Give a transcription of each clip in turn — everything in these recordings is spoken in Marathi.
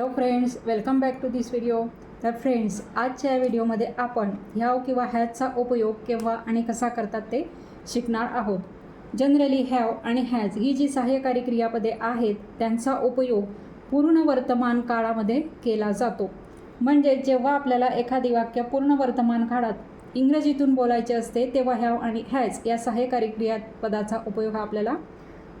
Hello friends welcome back to this video तर फ्रेंड्स आजच्या या व्हिडिओमध्ये आपण ह्याव किंवा हॅजचा उपयोग केव्हा आणि कसा करतात ते शिकणार आहोत. जनरली हॅव आणि हॅज ही जी सहाय्यकारी क्रियापदे आहेत त्यांचा उपयोग पूर्ण वर्तमान काळामध्ये केला जातो. म्हणजे जेव्हा आपल्याला एखादी वाक्य पूर्ण वर्तमान काळात इंग्रजीतून बोलायचे असते तेव्हा हॅव आणि हॅज या सहाय्यकारी क्रियापदाचा उपयोग आपल्याला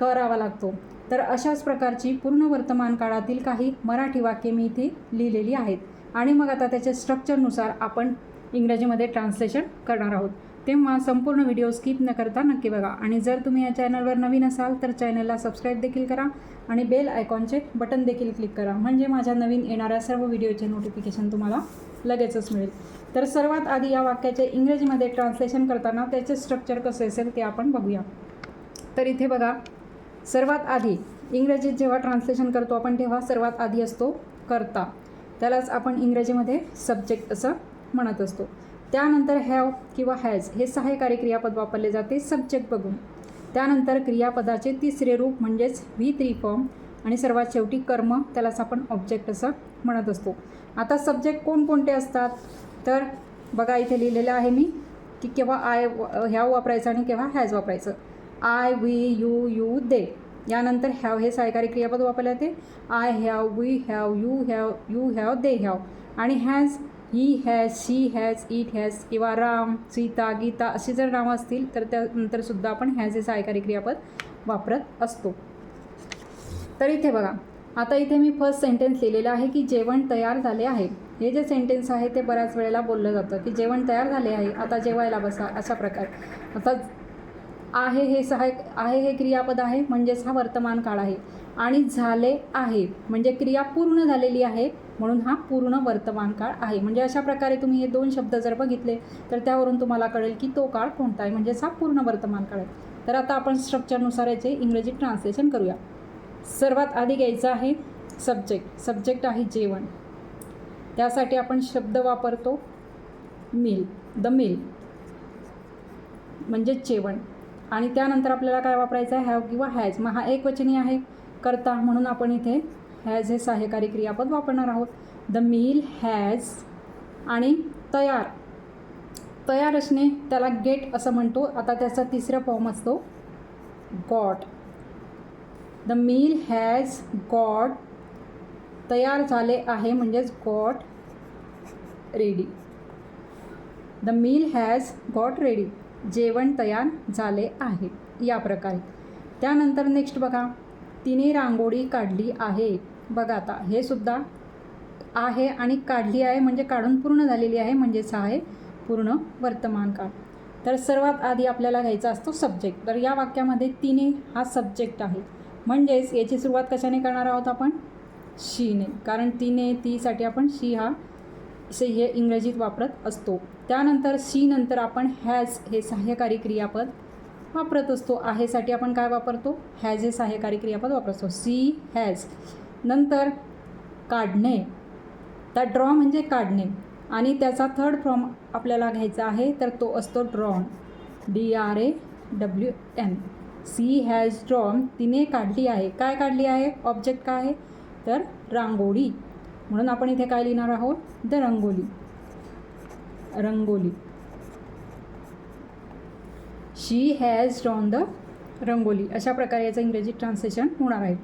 करावा लागतो. तर अशाच प्रकारची पूर्ण वर्तमान काळातील काही मराठी वाक्ये मी इथे लिहिलेली आहेत. आणि मग आता त्याच्या स्ट्रक्चरनुसार आपण इंग्रजीमध्ये ट्रान्सलेशन करणार आहोत. तेव्हा संपूर्ण व्हिडिओ स्किप न करता नक्की बघा. आणि जर तुम्ही या चॅनलवर नवीन असाल तर चॅनलला सबस्क्राईब देखील करा आणि बेल आयकॉनचे बटन देखील क्लिक करा. म्हणजे माझ्या नवीन येणाऱ्या सर्व व्हिडिओचे नोटिफिकेशन तुम्हाला लगेचच मिळेल. तर सर्वात आधी या वाक्याचे इंग्रजीमध्ये ट्रान्सलेशन करताना त्याचे स्ट्रक्चर कसे असेल ते आपण बघूया. तर इथे बघा. सर्वात आधी इंग्रजीत जेव्हा ट्रान्सलेशन करतो आपण तेव्हा सर्वात आधी असतो करता. त्यालाच आपण इंग्रजीमध्ये सब्जेक्ट असं म्हणत असतो. त्यानंतर हॅव किंवा हॅज हे सहाय्यकारी क्रियापद वापरले जाते सब्जेक्ट बघून. त्यानंतर क्रियापदाचे तिसरे रूप म्हणजेच व्ही थ्री फॉर्म आणि सर्वात शेवटी कर्म त्यालाच आपण ऑब्जेक्ट असं म्हणत असतो. आता सब्जेक्ट कोणकोणते असतात? तर बघा इथे लिहिलेलं आहे मी की केव्हा आय ह्याव वापरायचं आणि केव्हा हॅज वापरायचं. I we you you they यानंतर हॅव हे सहाय्यकारी क्रियापद वापरले जाते. I have we have you have you have they have आणि has he has she has it has किंवा राम सीता गीता अशी जर नावं असतील तर त्यानंतर सुद्धा आपण हॅज हे सहकारी क्रियापद वापरत असतो. तर इथे बघा. आता इथे मी फर्स्ट सेंटेन्स लिहिलेलं आहे की जेवण तयार झाले आहे. हे जे सेंटेन्स आहे ते बऱ्याच वेळेला बोललं जातं की जेवण तयार झाले आहे. आता जेवायला बसा अशा प्रकारे. आता आहे हे सहाय्य आहे हे क्रियापद आहे म्हणजेच हा वर्तमान काळ आहे. आणि झाले आहे म्हणजे क्रिया पूर्ण झालेली आहे म्हणून हा पूर्ण वर्तमान काळ आहे. म्हणजे अशा प्रकारे तुम्ही हे दोन शब्द जर बघितले तर त्यावरून तुम्हाला कळेल की तो काळ कोणता आहे म्हणजेच हा पूर्ण वर्तमान काळ आहे. तर आता आपण स्ट्रक्चरनुसार याचे इंग्रजी ट्रान्सलेशन करूया. सर्वात आधी घ्यायचं आहे सब्जेक्ट सब्जेक्ट आहे जेवण. त्यासाठी आपण शब्द वापरतो मिल द मिल म्हणजे जेवण. आणि त्यानंतर आपल्याला काय वापरायचं आहे? हॅव किंवा हॅज. मग हा एक वचनी आहे करता. म्हणून आपण इथे हॅज हे सहाय्यकारी क्रियापद वापरणार आहोत. द मील हॅज आणि तयार. तयार असणे त्याला गेट असं म्हणतो. आता त्याचा तिसरा फॉर्म असतो got the meal has got तयार झाले आहे म्हणजेच got ready the meal has got ready जेवण तयार झाले आहे या प्रकारे. त्यानंतर नेक्स्ट बघा. तिने रांगोळी काढली आहे. बघा आता हे सुद्धा आहे आणि काढली आहे म्हणजे काढून पूर्ण झालेली आहे म्हणजेच हा आहे पूर्ण वर्तमान काळ. तर सर्वात आधी आपल्याला घ्यायचा असतो सब्जेक्ट तर या वाक्यामध्ये तिने हा सब्जेक्ट आहे. म्हणजेच याची सुरुवात कशाने करणार आहोत आपण? शीने. कारण तिने तीसाठी आपण शी हा असे हे इंग्रजीत वापरत असतो. त्यानंतर सी नंतर आपण हॅज हे सहाय्यकारी क्रियापद वापरत असतो. आहेसाठी आपण काय वापरतो? हॅज हे सहाय्यकारी क्रियापद वापरतो सी हॅज नंतर काढणे. तर ड्रॉ म्हणजे काढणे. आणि त्याचा थर्ड फॉर्म आपल्याला घ्यायचा आहे तर तो असतो drawn D R A W N she has drawn तिने काढली आहे. काय काढली आहे? ऑब्जेक्ट काय आहे? तर रांगोळी. म्हणून आपण इथे काय लिहिणार आहोत? The rangoli. Rangoli. She has drawn the rangoli. अशा प्रकारे याचं इंग्रजी ट्रान्सलेशन होणार आहे.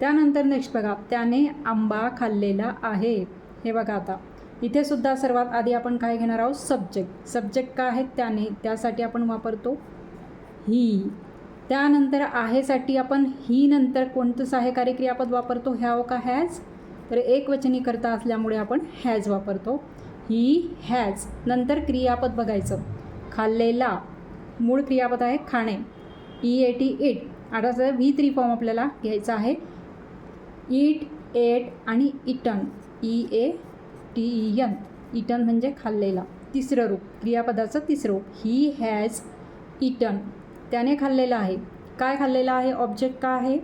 त्यानंतर नेक्स्ट बघा त्याने आंबा खाल्लेला आहे. हे बघा आता. इथे सुद्धा सर्वात आधी आपण काय घेणार आहोत? सब्जेक्ट सब्जेक्ट काय आहेत त्याने? त्यासाठी आपण वापरतो ही त्यानंतर आहेसाठी आपण ही नंतर कोणतं सहाय्यकारी क्रियापद वापरतो? हॅव हो का हॅज तर एक वचनी करता असल्यामुळे आपण हॅज वापरतो. ही हॅज नंतर क्रियापद बघायचं. खाल्लेला मूळ क्रियापद आहे खाणे. ई ए टी इट आता जर व्ही थ्री फॉर्म आपल्याला घ्यायचा आहे. इट एट आणि eaten E A T E N eaten म्हणजे खाल्लेला. तिसरं रूप. क्रियापदाचं तिसरं रूप. ही हॅज इटन त्याने खाल्लेलं आहे. काय खाल्लेलं आहे? ऑब्जेक्ट काय आहे?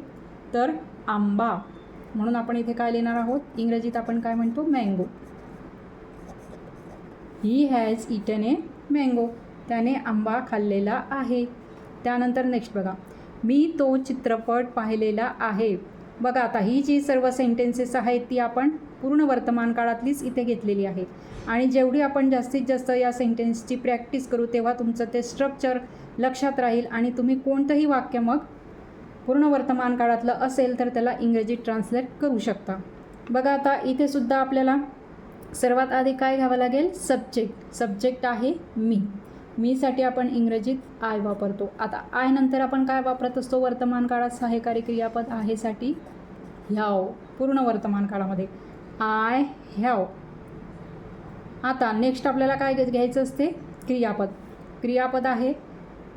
तर आंबा. म्हणून आपण इथे काय लिहिणार आहोत? इंग्रजीत आपण काय म्हणतो? Mango. He has eaten a mango त्याने आंबा खाल्लेला आहे. त्यानंतर नेक्स्ट बघा. मी तो चित्रपट पाहिलेला आहे. बघा आता ही जी सर्व सेंटेन्सेस आहेत ती आपण पूर्ण वर्तमान काळातलीच इथे घेतलेली आहे आणि जेवढी आपण जास्तीत जास्त या सेंटेन्सची प्रॅक्टिस करू तेव्हा तुमचं ते स्ट्रक्चर लक्षात राहील आणि तुम्ही कोणतंही वाक्य मग पूर्ण वर्तमान काळातलं असेल तर त्याला इंग्रजीत ट्रान्सलेट करू शकता. बघा आता इथे सुद्धा आपल्याला सर्वात आधी काय घ्यावं लागेल? सब्जेक्ट सब्जेक्ट आहे मी. मीसाठी आपण इंग्रजीत आय वापरतो. आता आय नंतर आपण काय वापरत असतो? वर्तमान काळात सहाय्यकारी क्रियापद आहेसाठी ह्याव. पूर्ण वर्तमान काळामध्ये. I have. आता नेक्स्ट आपल्याला काय घ्यायचं असते? क्रियापद. क्रियापद आहे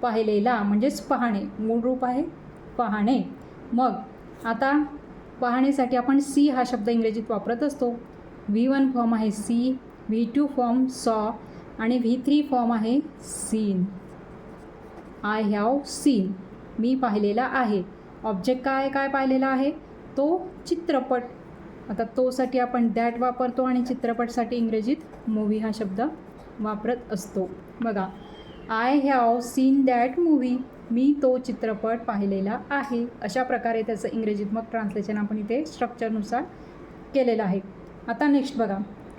पाहिलेला म्हणजेच पाहणे. मूळ रूप आहे पाहणे. मग आता पाहण्यासाठी आपण सी हा शब्द इंग्रजीत वापरत असतो. व्ही वन फॉर्म आहे see V two form saw आणि व्ही थ्री फॉर्म आहे सीन. I have seen. मी पाहिलेला आहे. ऑब्जेक्ट काय काय पाहिलेला आहे? तो चित्रपट. आता तोसाठी आपण दॅट वापरतो आणि चित्रपटसाठी इंग्रजीत मूवी हा शब्द वापरत असतो. बघा. I have seen that movie मी तो चित्रपट पाहिलेला आहे. अशा प्रकारे त्याचं इंग्रजीत मग ट्रान्सलेशन आपण इथे स्ट्रक्चरनुसार केलेलं आहे. आता नेक्स्ट बघा.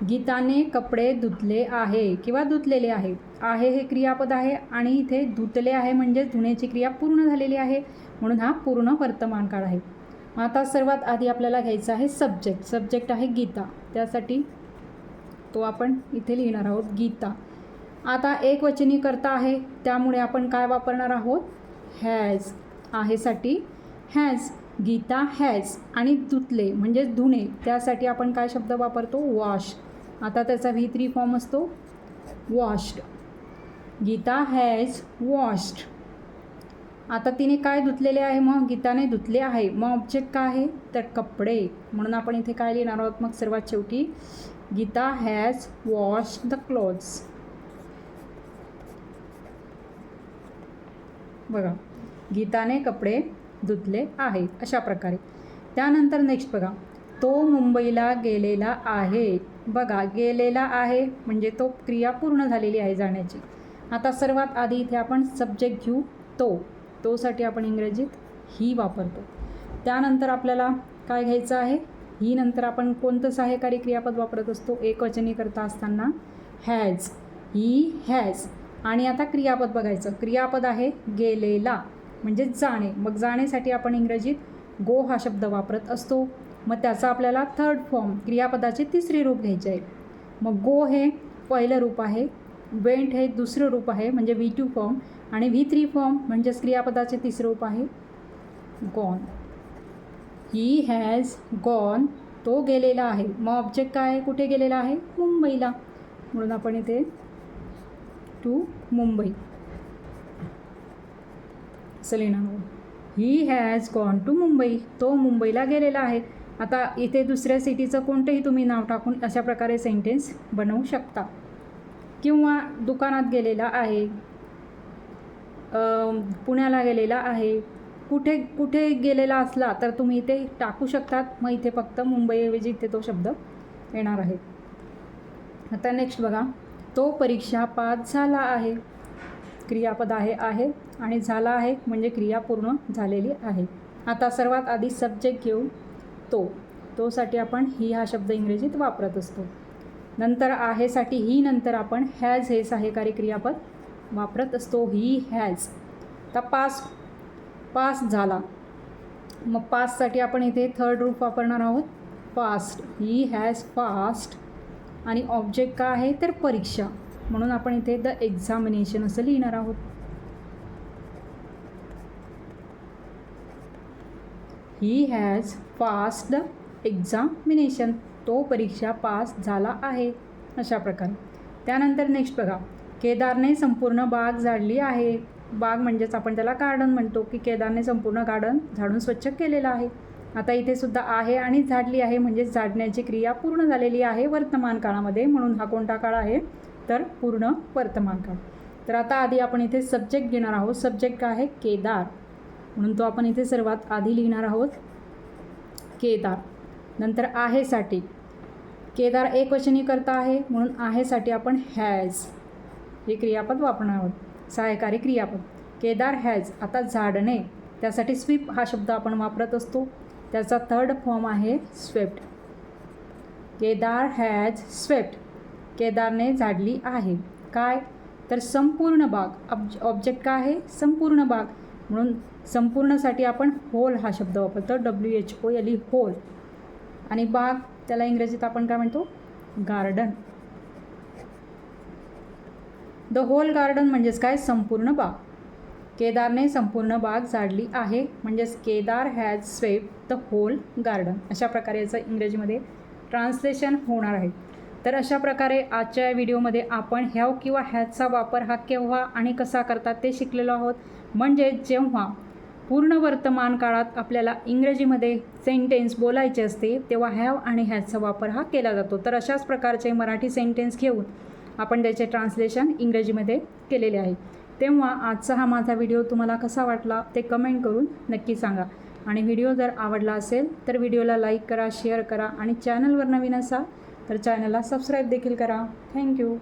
गीताने कपडे धुतले आहे किंवा धुतलेले आहे. आहे हे क्रियापद आहे आणि इथे धुतले आहे म्हणजे धुण्याची क्रिया पूर्ण झालेली आहे. म्हणून हा पूर्ण वर्तमान काळ आहे. मग आता सर्वात आधी आपल्याला घ्यायचा आहे सब्जेक्ट सब्जेक्ट आहे गीता. त्यासाठी तो आपण इथे लिहिणार आहोत गीता. आता एक वचनी करता आहे. त्यामुळे आपण काय वापरणार आहोत? हॅज आहेसाठी. हॅज गीता हॅज आणि धुतले म्हणजे धुणे. त्यासाठी आपण काय शब्द वापरतो? वॉश. आता त्याचा व्ही थ्री फॉर्म असतो. वॉश्ड. Geeta has washed. आता तिने काय धुतलेले आहे मग? गीताने धुतले आहे. मग ऑब्जेक्ट काय आहे? तर कपडे. म्हणून आपण इथे काय लिहिणार आहोत मग? सर्वात शेवटी. Geeta has wash the clothes. बघा. गीताने कपडे धुतले आहे अशा प्रकारे. त्यानंतर नेक्स्ट बघा. तो मुंबईला गेलेला आहे. बघा गेलेला आहे म्हणजे तो क्रिया पूर्ण झालेली आहे जाण्याची. आता सर्वात आधी इथे आपण सब्जेक्ट घेऊ. तो. तोसाठी आपण इंग्रजीत ही वापरतो. त्यानंतर आपल्याला काय घ्यायचं आहे? ही नंतर आपण कोणतं सहाय्यकारी क्रियापद वापरत असतो? एकवचनी करता असताना हॅज ही हॅज आणि आता क्रियापद बघायचं. क्रियापद आहे गेलेला म्हणजे जाणे. मग जाण्यासाठी आपण इंग्रजीत गो हा शब्द वापरत असतो. मग त्याचा आपल्याला थर्ड फॉर्म क्रियापदाचे तिसरे रूप घ्यायचे आहे. मग गो हे पहिलं रूप आहे वेंट हे दुसरं रूप आहे म्हणजे व्ही टू फॉर्म आणि व्ही थ्री फॉर्म म्हणजेच क्रियापदाचे तिसरं रूप आहे गॉन. ही हॅज गॉन तो गेलेला आहे. मग ऑब्जेक्ट काय कुठे गेलेला आहे? मुंबईला. म्हणून आपण इथे to Mumbai. Salina he has gone to Mumbai. तो मुंबईला गेलेला आहे. आता इथे दुसऱ्या सिटीचं कोणतंही तुम्ही नाव टाकून अशा प्रकारे सेंटेन्स बनवू शकता. किंवा दुकानात गेलेला आहे पुण्याला गेलेला आहे कुठे कुठे गेलेला असला तर तुम्ही इथे टाकू शकतात. मग इथे फक्त मुंबईऐवजी इथे तो शब्द येणार आहे. आता नेक्स्ट बघा. तो परीक्षा पास झाला आहे. क्रियापद आहे आहे आणि झाला आहे म्हणजे क्रिया पूर्ण झालेली आहे. आता सर्वात आधी सब्जेक्ट घेऊ. तो. तोसाठी आपण ही हा शब्द इंग्रजीत वापरत असतो. नंतर आहेसाठी ही नंतर आपण हॅज हे सहाय्यकारी क्रियापद वापरत असतो. ही हॅज आता पास पास झाला. मग पाससाठी आपण इथे थर्ड रूप वापरणार आहोत. फास्ट ही हॅज फास्ट आणि ऑब्जेक्ट काय आहे तर परीक्षा. म्हणून आपण इथे द एक्झामिनेशन असं लिहिणार आहोत. He has pass the examination तो परीक्षा पास झाला आहे. अशा प्रकारे. त्यानंतर नेक्स्ट बघा. केदारने संपूर्ण बाग झाडली आहे. बाग म्हणजेच आपण त्याला गार्डन म्हणतो की केदारने संपूर्ण गार्डन झाडून स्वच्छ केलेलं आहे. आता इथे सुद्धा आहे आणि झाडली आहे म्हणजे झाडण्याची क्रिया पूर्ण झालेली आहे वर्तमान काळामध्ये म्हणून हा कोणता काळ आहे? तर पूर्ण वर्तमान काळ. तर आता आधी आपण इथे सब्जेक्ट घेणार आहोत. सब्जेक्ट काय आहे? केदार. म्हणून तो आपण इथे सर्वात आधी लिहिणार आहोत. केदार. नंतर आहेसाठी. केदार एकवचनी करता आहे म्हणून आहेसाठी आपण हॅज हे क्रियापद वापरणार आहोत. सहाय्यकारी क्रियापद. केदार हॅज आता झाडणे. त्यासाठी स्वीप हा शब्द आपण वापरत असतो. त्याचा थर्ड फॉर्म आहे स्वेप्ट केदार हॅज स्वेप्ट केदारने झाडली आहे. काय? तर संपूर्ण बाग. ऑब्ज ऑब्जेक्ट काय आहे? संपूर्ण बाग. म्हणून संपूर्णसाठी आपण होल हा शब्द वापरतो. W H O L E whole आणि बाग त्याला इंग्रजीत आपण काय म्हणतो? गार्डन द होल गार्डन म्हणजेच काय? संपूर्ण बाग. केदारने संपूर्ण बाग झाडली आहे. म्हणजेच Kedar has swept the whole garden अशा प्रकारे याचं इंग्रजीमध्ये ट्रान्सलेशन होणार आहे. तर अशा प्रकारे आजच्या या व्हिडिओमध्ये आपण ह्याव किंवा हॅजचा वापर हा केव्हा आणि कसा करतात ते शिकलेलो आहोत. म्हणजे जेव्हा पूर्ण वर्तमान काळात आपल्याला इंग्रजीमध्ये सेंटेन्स बोलायचे असते तेव्हा हॅव आणि हॅजचा वापर हा केला जातो. तर अशाच प्रकारचे मराठी सेंटेन्स घेऊन आपण त्याचे ट्रान्सलेशन इंग्रजीमध्ये केलेले आहे. तेव्हा आजचा हा माझा व्हिडिओ तुम्हाला कसा वाटला ते कमेंट करून नक्की सांगा. आणि व्हिडिओ जर आवडला असेल तर व्हिडिओला लाईक करा शेअर करा आणि चॅनलवर नवीन असाल तर चॅनलला सबस्क्राईब देखील करा. थँक्यू.